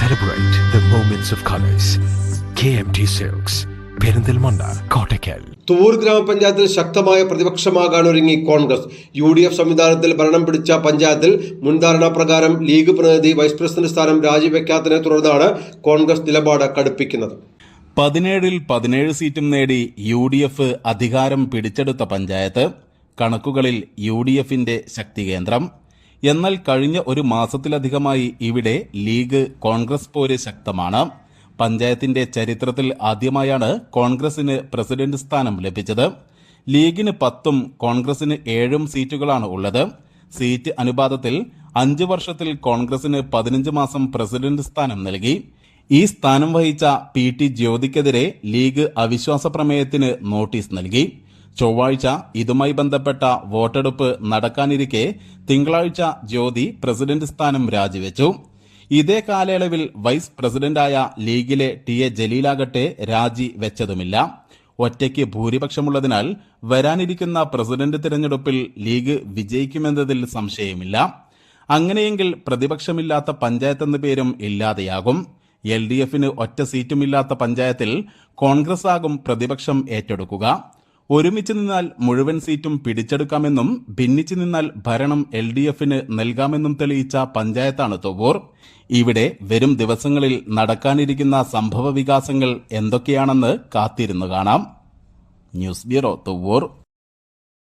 Celebrate the moments of colors. KMT silks Perinthalmanna Kottakkal തൂർ ഗ്രാമപഞ്ചായത്തിൽ ശക്തമായ പ്രതിപക്ഷമാകാൻ ഒരുങ്ങി കോൺഗ്രസ്. യു ഡി എഫ് സംവിധാനത്തിൽ ഭരണം പിടിച്ച പഞ്ചായത്തിൽ മുൻധാരണ പ്രകാരം ലീഗ് പ്രതിനിധി വൈസ് പ്രസിഡന്റ് സ്ഥാനം രാജിവെക്കാത്തതിനെ തുടർന്നാണ് കോൺഗ്രസ് നിലപാട് കടുപ്പിക്കുന്നത്. പതിനേഴിൽ പതിനേഴ് സീറ്റും നേടി യു ഡി എഫ് അധികാരം പിടിച്ചെടുത്ത പഞ്ചായത്ത് കണക്കുകളിൽ യു ഡി എഫിന്റെ ശക്തി കേന്ദ്രം എന്നാൽ കഴിഞ്ഞ ഒരു മാസത്തിലധികമായി ഇവിടെ ലീഗ് കോൺഗ്രസ് പോലെ ശക്തമാണ്. പഞ്ചായത്തിന്റെ ചരിത്രത്തിൽ ആദ്യമായാണ് കോൺഗ്രസിന് പ്രസിഡന്റ് സ്ഥാനം ലഭിച്ചത്. ലീഗിന് പത്തും കോൺഗ്രസിന് ഏഴും സീറ്റുകളാണ് ഉള്ളത്. സീറ്റ് അനുപാതത്തിൽ അഞ്ച് വർഷത്തിൽ കോൺഗ്രസിന് പതിനഞ്ച് മാസം പ്രസിഡന്റ് സ്ഥാനം നൽകി. ഈ സ്ഥാനം വഹിച്ച പി ടി ജ്യോതിക്കെതിരെ ലീഗ് അവിശ്വാസ പ്രമേയത്തിന് നോട്ടീസ് നൽകി. ചൊവ്വാഴ്ച ഇതുമായി ബന്ധപ്പെട്ട വോട്ടെടുപ്പ് നടക്കാനിരിക്കെ തിങ്കളാഴ്ച ജ്യോതി പ്രസിഡന്റ് സ്ഥാനം രാജിവെച്ചു. ഇതേ കാലയളവിൽ വൈസ് പ്രസിഡന്റായ ലീഗിലെ ടി എ ജലീലാകട്ടെ രാജി വെച്ചതുമില്ല. ഒറ്റയ്ക്ക് ഭൂരിപക്ഷമുള്ളതിനാൽ വരാനിരിക്കുന്ന പ്രസിഡന്റ് തിരഞ്ഞെടുപ്പിൽ ലീഗ് വിജയിക്കുമെന്നതിൽ സംശയമില്ല. അങ്ങനെയെങ്കിൽ പ്രതിപക്ഷമില്ലാത്ത പഞ്ചായത്ത് എന്ന പേരും ഇല്ലാതെയാകും. എൽ ഡി എഫിന് ഒറ്റ സീറ്റുമില്ലാത്ത പഞ്ചായത്തിൽ കോൺഗ്രസ് ആകും പ്രതിപക്ഷം ഏറ്റെടുക്കുക. ഒരുമിച്ച് നിന്നാൽ മുഴുവൻ സീറ്റും പിടിച്ചെടുക്കാമെന്നും ഭിന്നിച്ചു നിന്നാൽ ഭരണം എൽ ഡി എഫിന് നൽകാമെന്നും തെളിയിച്ച പഞ്ചായത്താണ് തൊവൂർ ഇവിടെ വരും ദിവസങ്ങളിൽ നടക്കാനിരിക്കുന്ന സംഭവ വികാസങ്ങൾ എന്തൊക്കെയാണെന്ന് കാത്തിരുന്നു കാണാം. News bureau Thovoor